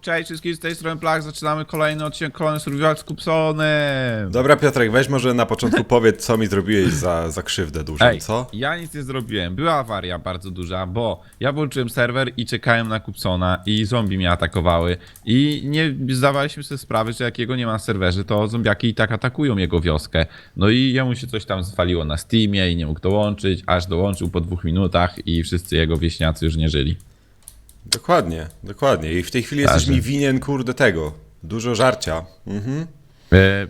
Cześć wszystkim z tej strony Plach, zaczynamy kolejny odcinek, kolejny survival z Kupsonem. Dobra, Piotrek, weź może na początku powiedz, co mi zrobiłeś za, za krzywdę dużą, Ej, co? ja nic nie zrobiłem, była awaria bardzo duża, bo ja włączyłem serwer i czekałem na Kupsona i zombie mnie atakowały i nie zdawaliśmy sobie sprawy, że jak jego nie ma na serwerze, to zombiaki i tak atakują jego wioskę. No i jemu się coś tam zwaliło na Steamie i nie mógł dołączyć, aż dołączył po dwóch minutach i wszyscy jego wieśniacy już nie żyli. Dokładnie, dokładnie. I w tej chwili jesteś mi winien, kurde, tego. Dużo żarcia. Mhm. E,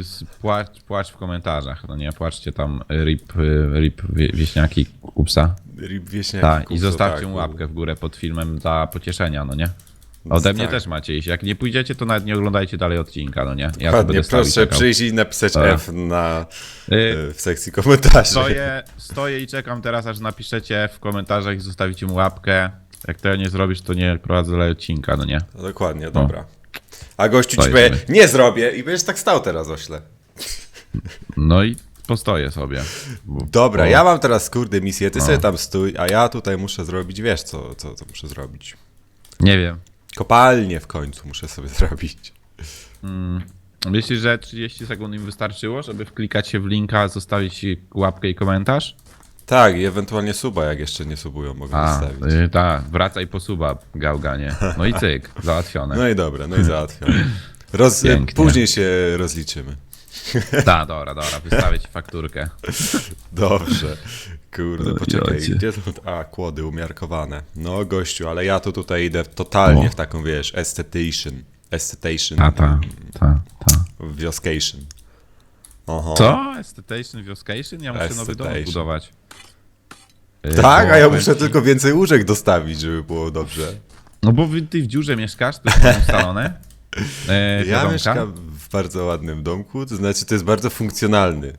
s- Płacz, płacz w komentarzach, no nie, płaczcie tam e, rip, e, rip wie- wieśniaki Kupsa. Rib wieśniaki. Tak, i kupco, zostawcie tak, mu łapkę w górę pod filmem dla pocieszenia, no nie? Ode mnie tak. też macie iść. Jak nie pójdziecie, to nawet nie oglądajcie dalej odcinka, no nie? Ja Dokładnie, i proszę czekał. przyjść i napisać Dobra. F na, Y, e, w sekcji komentarzy. Stoję, stoję i czekam teraz, aż napiszecie w komentarzach i zostawicie mu łapkę. Jak tego nie zrobisz, to nie prowadzę odcinka, no nie? Dokładnie, dobra. A gościu ci powie, nie zrobię i będziesz tak stał teraz ośle. No i postoję sobie. Bo- Dobra, bo- ja mam teraz kurde misję, ty No. sobie tam stój, a ja tutaj muszę zrobić, wiesz co, co, co muszę zrobić. Nie wiem. Kopalnię w końcu muszę sobie zrobić. Myślisz, że 30 sekund im wystarczyło, żeby wklikać się w linka, zostawić łapkę i komentarz? Tak, i ewentualnie suba, jak jeszcze nie subują, mogę A, zostawić. y, tak, wracaj po suba, gałganie. No i cyk, załatwione. No i dobra, no i załatwione. Roz, Pięknie. później się rozliczymy. Da, dobra, dobra, wystawię ci fakturkę. Dobrze. Kurde, poczekaj, gdzie są... A, kłody umiarkowane. No, gościu, ale ja to tutaj idę totalnie O. w taką, wiesz, esthetation. Esthetation. A, ta, ta, ta. Wioskation. Oho. Co? Esthetation, Wioskation? Ja muszę nowy dom. Y, Tak, a ja muszę tylko więcej łóżek dostawić, żeby było dobrze. No bo wy, ty w dziurze mieszkasz, to jest ustalone. E, Ja domka. mieszkam w bardzo ładnym domku, to znaczy to jest bardzo funkcjonalny.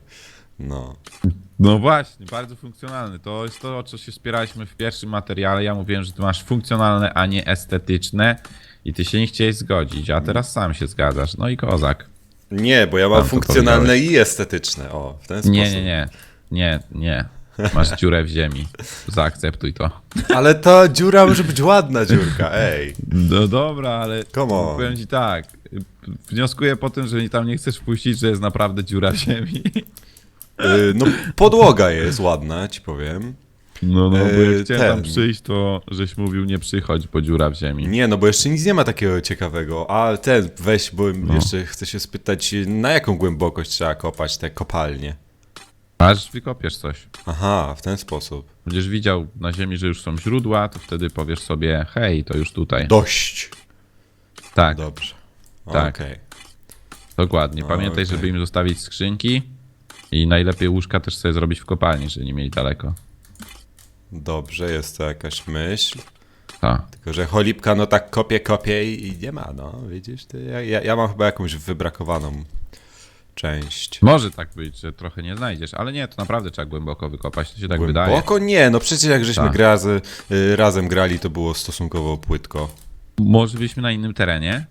No. No właśnie, bardzo funkcjonalny. To jest to, o co się spieraliśmy w pierwszym materiale. Ja mówiłem, że ty masz funkcjonalne, a nie estetyczne. I ty się nie chciałeś zgodzić, a teraz sam się zgadzasz. No i kozak. Nie, bo ja mam funkcjonalne i estetyczne. O, w ten sposób. Nie, nie, nie. Nie, nie. Masz dziurę w ziemi. Zaakceptuj to. Ale ta dziura może być ładna dziurka, ej. No dobra, ale Come on. powiem ci tak. Wnioskuję po tym, że tam nie chcesz wpuścić, że jest naprawdę dziura w ziemi. Y, No, podłoga jest ładna, ci powiem. No, no, bo jak chciałem tam ten. przyjść, to żeś mówił nie przychodź, bo dziura w ziemi. Nie, no bo jeszcze nic nie ma takiego ciekawego. A ten, weź, bo No. jeszcze chcę się spytać, na jaką głębokość trzeba kopać te kopalnie? Aż wykopiesz coś. Aha, w ten sposób. Będziesz widział na ziemi, że już są źródła, to wtedy powiesz sobie, hej, to już tutaj. Dość. tak, Dobrze. Tak. Okej. dokładnie. Pamiętaj, okej. żeby im zostawić skrzynki i najlepiej łóżka też sobie zrobić w kopalni, żeby nie mieli daleko. Dobrze, jest to jakaś myśl. Tak. Tylko, że cholipka no tak kopie, kopie i i nie ma, no. Widzisz, ty, ja, ja, ja mam chyba jakąś wybrakowaną część. Może tak być, że trochę nie znajdziesz, ale nie, to naprawdę trzeba głęboko wykopać, to się tak wydaje. Głęboko? Nie, no przecież jak żeśmy Tak. grazy, y, razem grali, to było stosunkowo płytko. Może byliśmy na innym terenie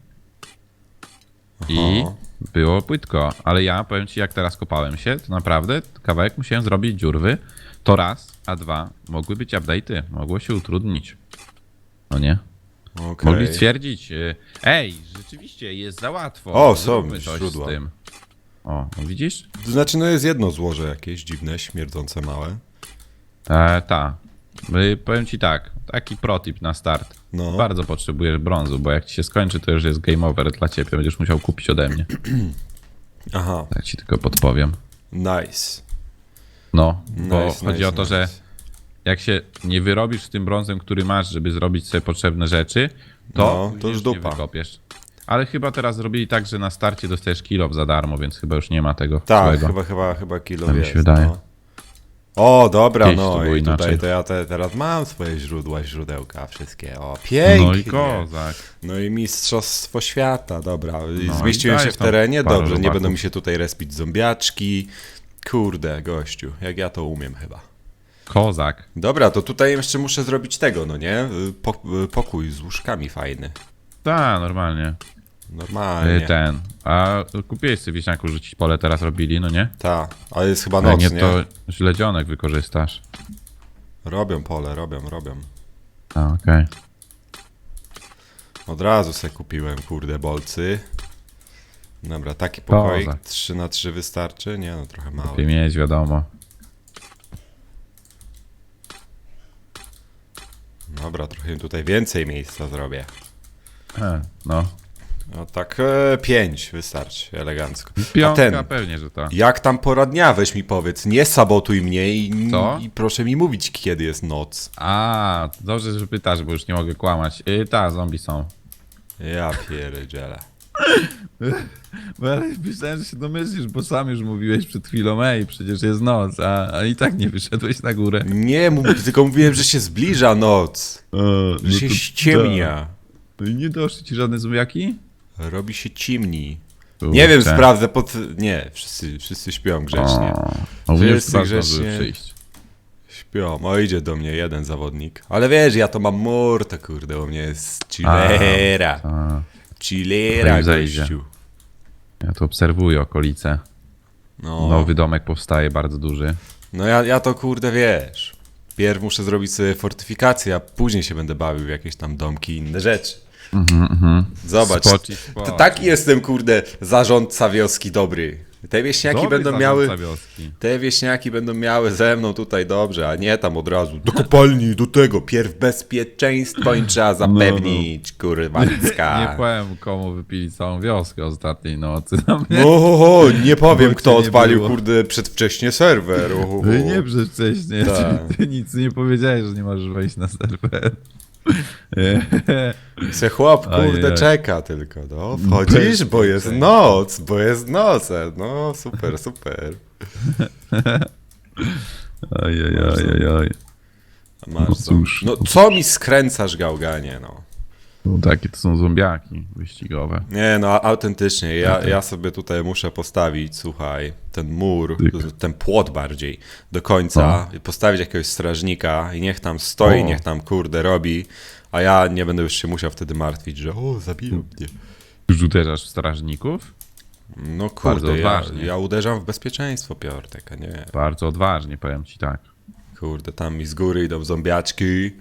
i Aha. Było płytko, ale ja powiem ci, jak teraz kopałem się, to naprawdę kawałek musiałem zrobić dziurwy, to raz, a dwa, mogły być update'y, mogło się utrudnić. No nie? Okej. Mogli stwierdzić, y, ej, rzeczywiście jest za łatwo. O, są zróbmy źródła. z tym. O, no widzisz? To znaczy, no jest jedno złoże jakieś dziwne, śmierdzące małe. E, ta. Y, powiem ci tak, taki protip na start. No. Bardzo potrzebujesz brązu, bo jak ci się skończy, to już jest game over dla ciebie. Będziesz musiał kupić ode mnie. Aha, Tak ci tylko podpowiem. nice. No, bo Nice, chodzi nice, o to, nice. że jak się nie wyrobisz z tym brązem, który masz, żeby zrobić sobie potrzebne rzeczy, to, No, to już dupa. wykopiesz. Ale chyba teraz zrobili tak, że na starcie dostajesz kilo za darmo, więc chyba już nie ma tego Tak, złego. chyba, chyba, chyba kilo Tak mi jest, się wydaje. No. O, dobra, Kiedyś to no było i tutaj to ja te, teraz mam swoje źródła, źródełka, wszystkie. O, pięknie. No i kozak. No i mistrzostwo świata, dobra. No i Zmieściłem się dajesz w tam terenie, parę dobrze, nie będą mi się tutaj respić zombiaczki. Kurde, gościu, jak ja to umiem chyba. Kozak. Dobra, to tutaj jeszcze muszę zrobić tego, no nie? Y, Po, y, pokój z łóżkami fajny. Tak, normalnie. Normalnie. Y, Ten. A kupiłeś sobie wieśniaku rzucić pole teraz robili, no nie? Ta, ale jest chyba noc, nie, nie? to śledzionek wykorzystasz. Robią pole, robią, robią. A, okej. Od razu se kupiłem, kurde, bolcy. Dobra, taki pokoik, Kozak. 3 na 3 wystarczy? Nie, no trochę mało. Lepiej mieć, wiadomo. Dobra, trochę tutaj więcej miejsca zrobię. E, no. No tak, e, 5 wystarczy, elegancko. A Piątka ten, pewnie, że tak. jak tam pora dnia, weź mi powiedz, nie sabotuj mnie i, Co? i proszę mi mówić, kiedy jest noc. A, dobrze, że pytasz, bo już nie mogę kłamać. Yy, ta, zombie są. Ja pierdzielę. Bo ja myślałem, że się domyślisz, bo sam już mówiłeś przed chwilą, ej, przecież jest noc, a, a i tak nie wyszedłeś na górę. Nie, mów- tylko mówiłem, że się zbliża noc, E, że się ściemnia. No i nie doszły ci żadne zombiaki? Robi się cimni. Nie wiem, sprawdzę pod... Nie, wszyscy, wszyscy śpią grzecznie. O, o mnie już Wszyscy chyba grzecznie. zdążyły przyjść. Śpią. O, idzie do mnie jeden zawodnik. Ale wiesz, ja to mam mur, to kurde, u mnie jest chillera. A, Chillera, gościu. ja tu obserwuję okolice. No, Nowy domek powstaje bardzo duży. no ja, ja to kurde, wiesz. Pierw muszę zrobić sobie fortyfikację, a później się będę bawił w jakieś tam domki i inne rzeczy. Zobacz, Spoci, to spoci. taki jestem, kurde, zarządca wioski dobry. Te wieśniaki Dobry będą miały... Wioski. Te wieśniaki będą miały ze mną tutaj dobrze, a nie tam od razu do kopalni, do tego. Pierw bezpieczeństwo im trzeba zapewnić, kurwa Nie powiem komu wypili całą wioskę ostatniej nocy. Mnie. No, ho, ho, nie powiem, kto było. kurde, przedwcześnie serwer. Ho, nie przedwcześnie. Tak. Ty, ty nic nie powiedziałeś, że nie możesz wejść na serwer. Se chłop, kurde, Ajaj. czeka tylko, no. Wchodzisz, bo jest noc, bo jest noc. No, super, super. Oj. Masz No co? cóż. No, co mi skręcasz, gałganie, no. No, takie to są zombiaki wyścigowe. Nie, no autentycznie, ja, ja sobie tutaj muszę postawić, słuchaj, ten mur, Tyk. ten płot bardziej, do końca, i postawić jakiegoś strażnika i niech tam stoi, O. niech tam kurde robi, a ja nie będę już się musiał wtedy martwić, że o, zabiją mnie. Już uderzasz w strażników? No kurde, ja, ja uderzam w bezpieczeństwo, Piortek, a nie, Bardzo odważnie, powiem ci tak. kurde, tam mi z góry idą zombiaczki.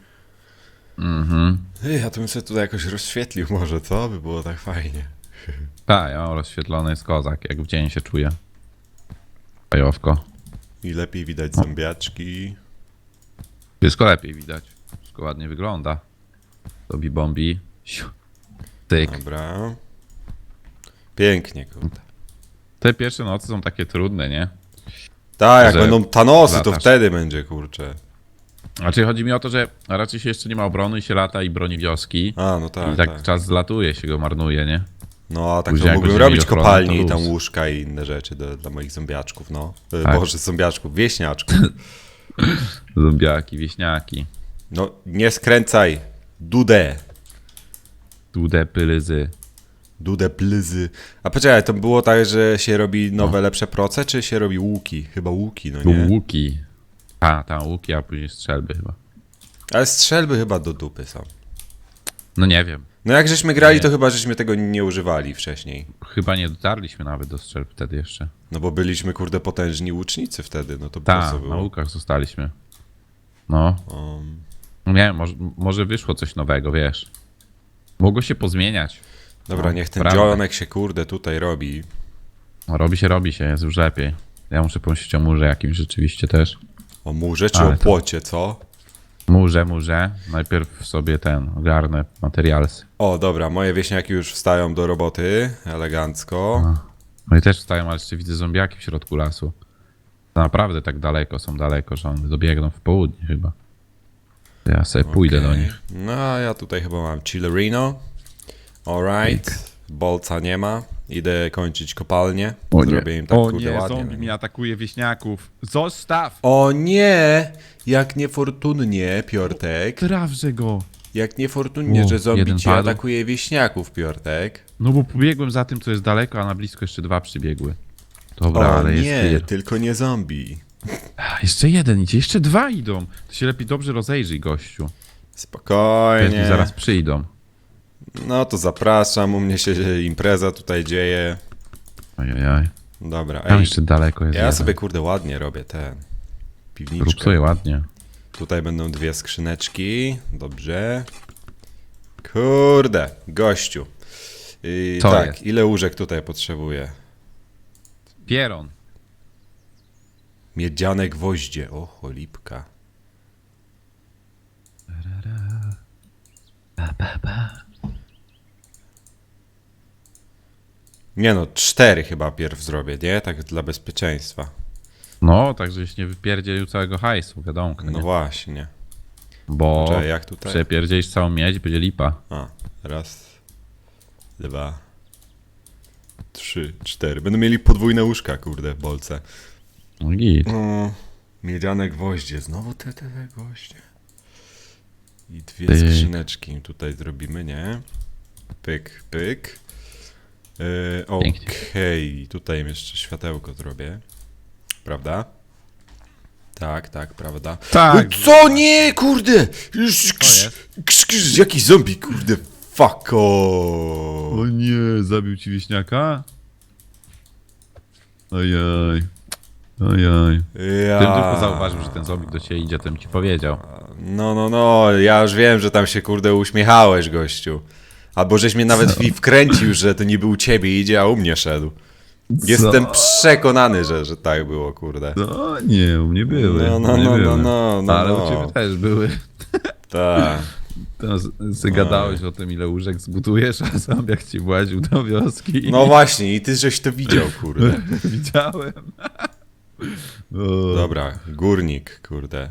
Mhm. Ej, ja to bym sobie tutaj jakoś rozświetlił może, co? By było tak fajnie. Tak, ja mam rozświetlony jest kozak, jak w dzień się czuję. Fajowko. I lepiej widać zombiaczki. Wszystko lepiej widać. Wszystko ładnie wygląda. Dobi bombi. Siu. Tyk. Dobra. Pięknie, kurde. Te pierwsze noce są takie trudne, nie? Tak, jak Że będą Thanosy, to latasz. wtedy będzie, kurczę. Znaczy chodzi mi o to, że raczej się jeszcze nie ma obrony i się lata i broni wioski. A, no tak, I tak, tak. czas zlatuje, się go marnuje, nie? No, a tak Później to mógłbym robić kopalnie i tam łóżka i inne rzeczy do, dla moich zombiaczków, no. E, Tak. Boże, zombiaczków, wieśniaczków. Zombiaki, wieśniaki. No, nie skręcaj. Dudę. Dude, pylyzy. Dudę plyzy. A poczekaj, to było tak, że się robi No. nowe, lepsze proce, czy się robi łuki? Chyba łuki, no nie? Łuki. A, tam łuki, a później strzelby chyba. Ale strzelby chyba do dupy są. No nie wiem. No jak żeśmy grali, Nie. to chyba żeśmy tego nie używali wcześniej. Chyba nie dotarliśmy nawet do strzelb wtedy jeszcze. No bo byliśmy, kurde, potężni łucznicy wtedy, no to po co Tak, było? na łukach zostaliśmy. No. Um, Nie wiem, może, może wyszło coś nowego, wiesz. Mogło się pozmieniać. dobra, No, niech ten prawda. dzionek się, kurde, tutaj robi. No, robi się, robi się, jest już lepiej. Ja muszę pomyśleć o murze jakimś rzeczywiście też. O murze czy Ale o to- płocie, co? Murze, murze. Najpierw sobie ten, ogarnę materialsy. O, dobra, moje wieśniaki już wstają do roboty, elegancko. No i też wstają, ale jeszcze widzę zombiaki w środku lasu. To naprawdę tak daleko, są daleko, że one dobiegną w południe chyba. Ja sobie pójdę do Okej. nich. No, a ja tutaj chyba mam chillerino. Alright, bolca nie ma. Idę kończyć kopalnię. Zrobię im tak, o kurde, nie, ładnie. zombie no. mi atakuje wieśniaków. Zostaw! O nie! Jak niefortunnie, Piortek. Trawże go! Jak niefortunnie, O, że zombie jeden ci padł. atakuje wieśniaków, Piortek. No bo pobiegłem za tym, co jest daleko, a na blisko jeszcze dwa przybiegły. Dobra, o ale jest nie, clear. tylko nie zombie. A, Jeszcze jeden idzie, jeszcze dwa idą. To się lepiej dobrze rozejrzyj, gościu. Pewnie Spokojnie. zaraz przyjdą. No to zapraszam, u mnie się impreza tutaj dzieje. Ojojoj. Dobra, Tam ej, jeszcze daleko jest ja jeden. sobie kurde ładnie robię ten Rób piwniczkę. sobie ładnie. Tutaj będą dwie skrzyneczki, dobrze. Kurde, gościu. I Co tak, jest? ile łóżek tutaj potrzebuję? Pieron. Miedziane gwoździe. O, cholipka. Nie no, cztery chyba pierw zrobię, nie? Tak dla bezpieczeństwa. No, tak żeś nie wypierdzielił całego hajsu, wiadomo. No nie? właśnie. Bo Czekaj, jak tutaj? przepierdzielisz całą miedź, będzie lipa. A, raz, dwa, trzy, cztery. Będą mieli podwójne łóżka, kurde, bolce. No git. O, miedziane gwoździe. Znowu te, te, te gwoździe. I dwie Pyk. skrzyneczki tutaj zrobimy, nie? Pyk, pyk. Yy. Okej, tutaj jeszcze światełko zrobię. Prawda? Tak, tak, prawda. Tak. No Co? Nie, kurde! Krz, jest? krz, krz, jakiś zombie, kurde, fuck o. O nie, zabił ci wieśniaka? Ojej. Ojej. Ja. Tym tylko zauważył, że ten zombie do ciebie idzie, tym ci powiedział. No, no, no, ja już wiem, że tam się kurde uśmiechałeś, gościu. Albo żeś mnie nawet i wkręcił, że to niby u ciebie idzie, a u mnie szedł. Jestem przekonany, że, że tak było, kurde. No nie, u mnie były. No, no, no, no, były. no, no, Ale no. u ciebie też były. Tak. Teraz ty gadałeś o tym, ile łóżek zbudujesz, a sam jak ci właził do wioski. No właśnie, i ty żeś to widział, kurde. Widziałem. O, Dobra, górnik, kurde.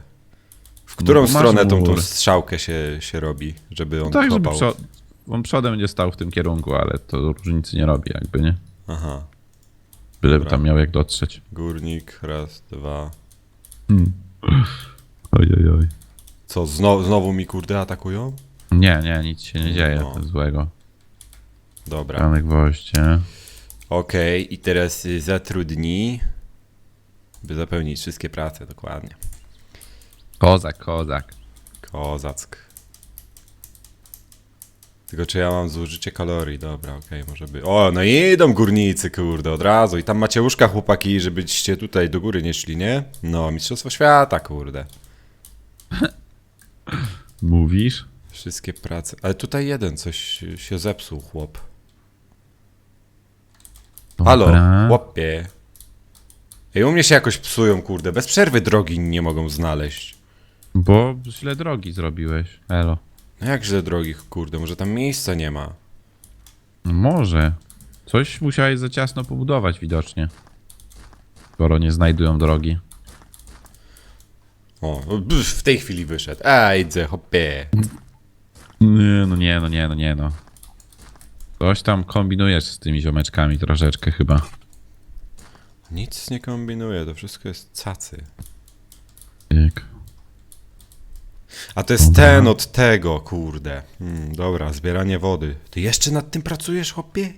W którą No, stronę tą, tą strzałkę się, się robi, żeby on tak, żeby on przodem będzie stał w tym kierunku, ale to różnicy nie robi jakby, nie? Aha, Byleby Dobra. tam miał jak dotrzeć. górnik, raz, dwa. Ojej, oj. Co, znowu, znowu mi kurde atakują? Nie, nie, nic się nie dzieje No. złego. Dobra. Ramy gwoździe. Okej, i teraz y, zatrudnij, by zapełnić wszystkie prace, dokładnie. Kozak, kozak. Kozack. Tylko czy ja mam zużycie kalorii? Dobra, okej, może by... O, no idą górnicy, kurde, od razu. I tam macie łóżka, chłopaki, żebyście tutaj do góry nie szli, nie? No, Mistrzostwo Świata, kurde. Mówisz? Wszystkie prace. Ale tutaj jeden coś się zepsuł, chłop. Halo, Dobra. chłopie. Ej, u mnie się jakoś psują, kurde. Bez przerwy drogi nie mogą znaleźć. Bo źle drogi zrobiłeś. Elo. No jak źle drogi, kurde, może tam miejsca nie ma. No Może. Coś musiałeś za ciasno pobudować widocznie. Skoro nie znajdują drogi. O, pff, w tej chwili wyszedł. A, idę, hopie. Nie, no nie, no nie, no nie, no. Coś tam kombinujesz z tymi ziomeczkami troszeczkę chyba. Nic nie kombinuję, to wszystko jest cacy. Jak? A to jest ten od tego, kurde. Hmm, dobra, zbieranie wody. Ty jeszcze nad tym pracujesz, hopie?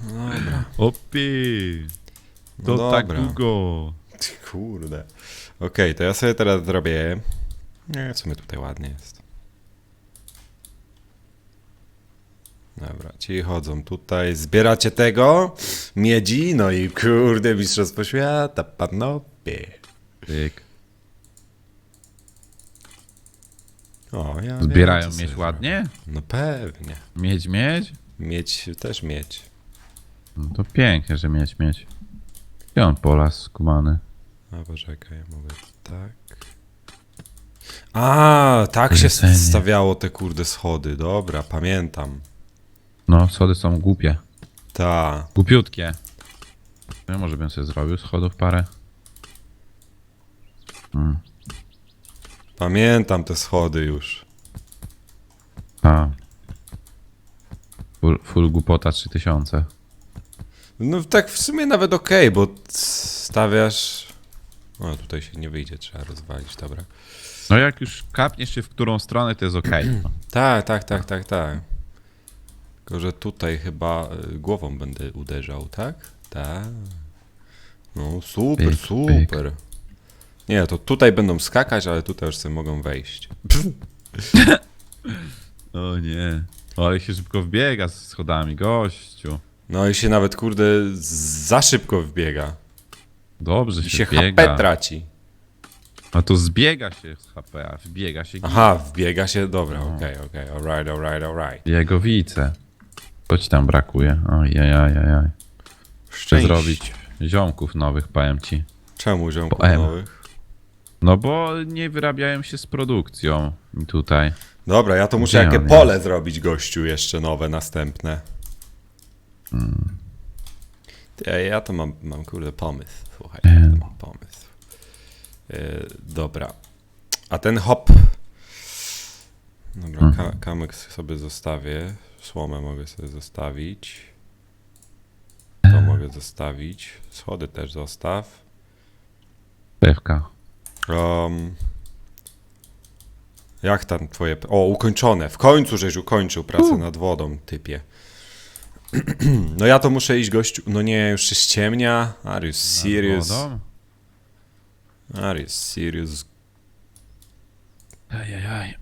Dobra, Opi! no To tak dobra. długo. Ty, Kurde. Okej, to ja sobie teraz zrobię... Nie, w sumie tutaj ładnie jest. Dobra, ci chodzą tutaj, zbieracie tego, miedzi, no i kurde, mistrzostwo świata, panowie. Tyk. O, ja wiem, Zbierają co mieć sobie ładnie? zrobię. No pewnie. Mieć, mieć? Mieć, też mieć. No to pięknie, że mieć, mieć. Gdzie on polas skumany? A poczekaj, mogę tak. A, tak się stawiało te kurde schody. Dobra, pamiętam. No, schody są głupie. Ta. Głupiutkie. Ja może bym sobie zrobił schodów parę. Pamiętam te schody już. A. Full, full głupota 3000. No tak w sumie nawet okej, bo stawiasz... O, tutaj się nie wyjdzie, trzeba rozwalić, dobra. No jak już kapniesz się w którą stronę, to jest okej. No. Tak, tak, tak, tak, tak. Tylko, że tutaj chyba y, głową będę uderzał, tak? Tak. No super, Pyk, super. Nie, to tutaj będą skakać, ale tutaj już sobie mogą wejść. O nie. O, ale się szybko wbiega z schodami, gościu. No i się nawet, kurde, za szybko wbiega. Dobrze I się, się wbiega. HP traci. No to zbiega się z HP, a wbiega się Aha, wbiega się, dobra, okej, okej, alright, alright, alright. Jego wice. Co ci tam brakuje? Ojajajajaj. Chcę Szczęść. zrobić ziomków nowych, powiem ci. Czemu ziomków nowych? No bo nie wyrabiają się z produkcją tutaj. Dobra, ja to muszę Gdzie jakie on pole zrobić, gościu, jeszcze nowe, następne. Hmm. Ja, ja to mam, mam kurde pomysł, słuchaj, ja to mam pomysł. E, dobra, a ten hop... Dobra, ka kamyk sobie zostawię, słomę mogę sobie zostawić. To mogę zostawić, schody też zostaw. Pewka. Um, jak tam twoje... O, ukończone. W końcu żeś ukończył pracę nad wodą, typie. No ja to muszę iść, gościu. No nie, już się ściemnia. Are you serious? Wodą? Are you serious? Ajajaj.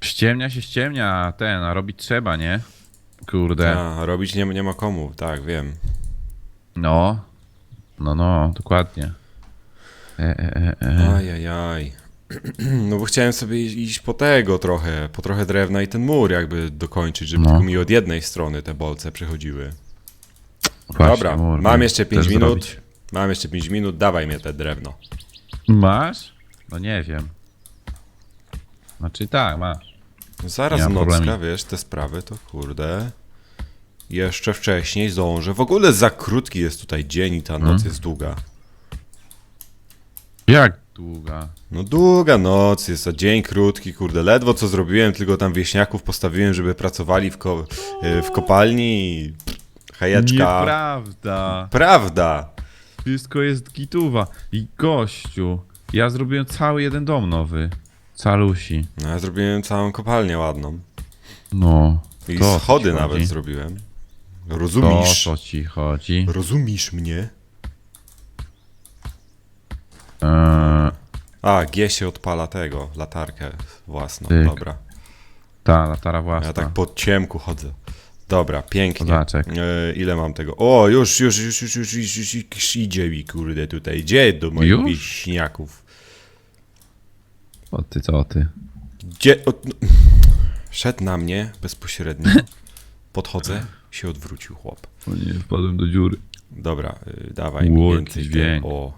Ściemnia się ściemnia, a ten, a robić trzeba, nie? Kurde. A, robić nie, nie ma komu, tak, wiem. No. No, no, dokładnie. E, e, e, e. Ajajaj. No bo chciałem sobie iść- po tego trochę, po trochę drewna i ten mur jakby dokończyć, żeby No. tylko mi od jednej strony te bolce przechodziły. Właśnie, Dobra, mur, mam jeszcze chcesz 5 minut. zrobić. Mam jeszcze 5 minut, dawaj mnie te drewno. Masz? No nie wiem. Znaczy tak, masz. Zaraz nocka, wiesz, te sprawy to kurde. Jeszcze wcześniej zdążę. W ogóle za krótki jest tutaj dzień i ta Mhm. noc jest długa. Jak długa? No długa noc jest, a dzień krótki, kurde. Ledwo co zrobiłem, tylko tam wieśniaków postawiłem, żeby pracowali w, ko y, w kopalni i hejeczka. Nieprawda. Prawda. Wszystko jest gituwa. I gościu, ja zrobiłem cały jeden dom nowy. Calusi. No ja zrobiłem całą kopalnię ładną. No. I to o co schody ci nawet chodzi? zrobiłem. To o Rozumiesz? co ci chodzi? Rozumiesz mnie? Eee, A, G się odpala tego, latarkę własną, Tyk. dobra. ta latara własna. Ja tak po ciemku chodzę. Dobra, pięknie. Kozaczek. E, ile mam tego? O, już, już, już, już, już, już, już, już idzie mi, kurde, tutaj. Gdzie do moich Już? wieśniaków? O ty, co ty? Gdzie? O, no. Szedł na mnie bezpośrednio. Podchodzę, się odwrócił chłop. O nie, wpadłem do dziury. Dobra, y, dawaj mi Ło, więcej. jaki Te, dźwięk. o,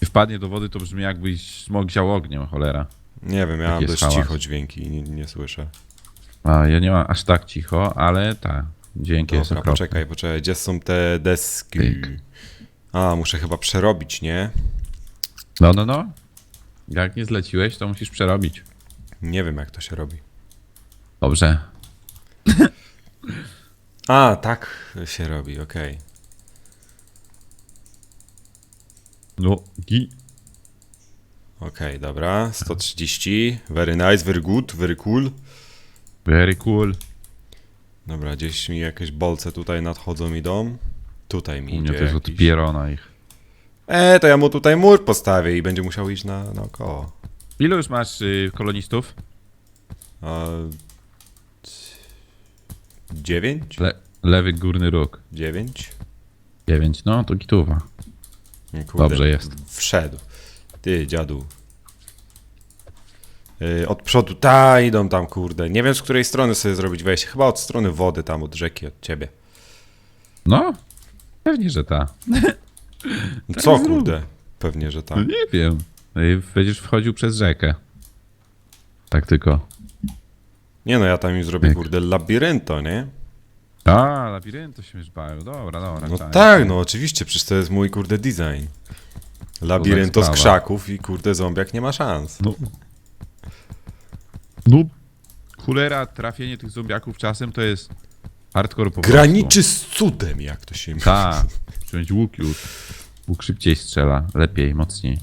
Jak wpadnie do wody, to brzmi jakbyś smog ział ogniem, cholera. nie wiem, ja mam dość hałas. cicho dźwięki, nie, nie słyszę. A ja nie mam aż tak cicho, ale tak. Dzięki jest Dobra, okropny. poczekaj, poczekaj, gdzie są te deski? A, muszę chyba przerobić, nie? No, no, no. Jak nie zleciłeś, to musisz przerobić. Nie wiem, jak to się robi. Dobrze. A, tak się robi, okej. No, gi. Okej, dobra, 130, very nice, very good, very cool. Very cool. Dobra, gdzieś mi jakieś bolce tutaj nadchodzą idą. Tutaj mi U mnie idzie to jest od jakiś... pierona ich. E, to ja mu tutaj mur postawię i będzie musiał iść na, naokoło. Ilu już masz y, kolonistów? A... Dziewięć? Le lewy górny róg. Dziewięć? 9, no to gituwa. Kurde, Dobrze jest. Wszedł. Ty, dziadu. Yy, od przodu, ta, idą tam, kurde. Nie wiem, z której strony sobie zrobić wejście. Chyba od strony wody, tam od rzeki, od ciebie. No, pewnie, że ta. Co, zrób. kurde? Pewnie, że No tak. nie wiem. Y, Będziesz wchodził przez rzekę. Tak tylko. Nie no, ja tam im zrobię, kurde, labirynto, nie? A, labiryntu się już. Dobra, dobra. No czaię. tak, no oczywiście, przecież to jest mój, kurde, design. Labirynto z sprawa. krzaków i, kurde, zombiak nie ma szans. No. No. Cholera, trafienie tych zombiaków czasem to jest hardcore po prostu. Graniczy z cudem, jak to się mówi. Tak. Wziąć łuk już. Łuk szybciej strzela. Lepiej, mocniej.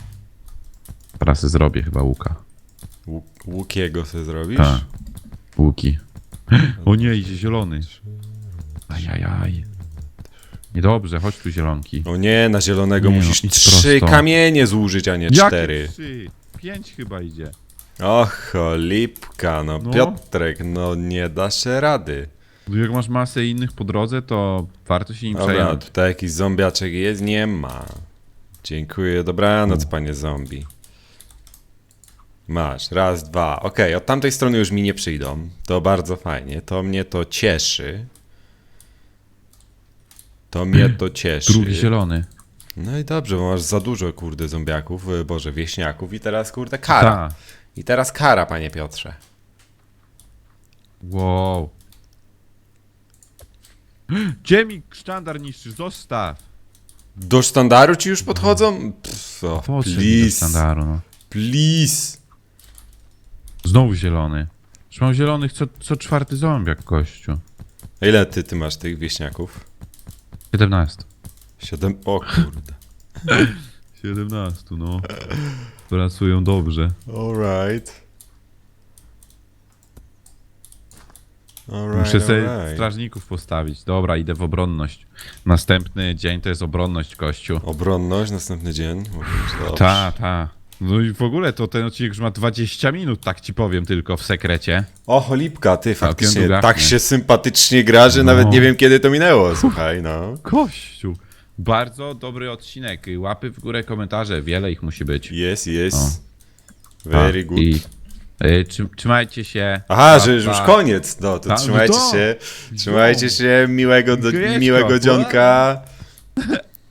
Teraz zrobię chyba łuka. Łuk, łukiego sobie zrobisz? Tak. Łuki. O nie, idzie zielony. Ajajaj. Niedobrze, chodź tu zielonki. O nie, na zielonego Nie no, musisz idź trzy prosto. kamienie zużyć, a nie cztery. Jakie trzy? Pięć chyba idzie. Och, lipka, no, No. Piotrek, no nie da się rady. No Jak masz masę innych po drodze, to warto się nim Dobra, przejąć. tutaj jakiś zombiaczek jest? Nie ma. Dziękuję, dobranoc, panie zombie. Masz, raz, dwa. Okej, od tamtej strony już mi nie przyjdą. To bardzo fajnie, to mnie to cieszy. To mnie to cieszy. Drugi zielony. No i dobrze, bo masz za dużo, kurde, zombiaków, y, boże, wieśniaków i teraz, kurde, kara. Ta. I teraz kara, panie Piotrze. Wow. Gdzie mi sztandar niszczysz? Zostaw. Do sztandaru ci już podchodzą? Pff, oh, Podszedł mi do please, sztandaru, no. please. Znowu zielony. Już mam zielonych co, co czwarty zombiak, kościu. A ile ty, ty masz tych wieśniaków? 17. Siedem, o kurde. 17, no. Pracują dobrze. Alright. Alright, Muszę sobie alright. strażników postawić. Dobra, idę w obronność. Następny dzień to jest obronność, kościu. Obronność, następny dzień. Mówisz, dobrze. Ta, ta. No i w ogóle to ten odcinek już ma 20 minut, tak ci powiem tylko w sekrecie. O, cholipka, ty faktycznie długa. tak się sympatycznie gra, że nawet No. nie wiem kiedy to minęło, słuchaj, no. Kościu. Bardzo dobry odcinek. Łapy w górę, komentarze. Wiele ich musi być. Jest, jest. Very good. I, y, trzy- trzymajcie się. Aha, Pa, że już pa. koniec. No, to no trzymajcie to. się. Trzymajcie się, miłego, do, miłego dzionka.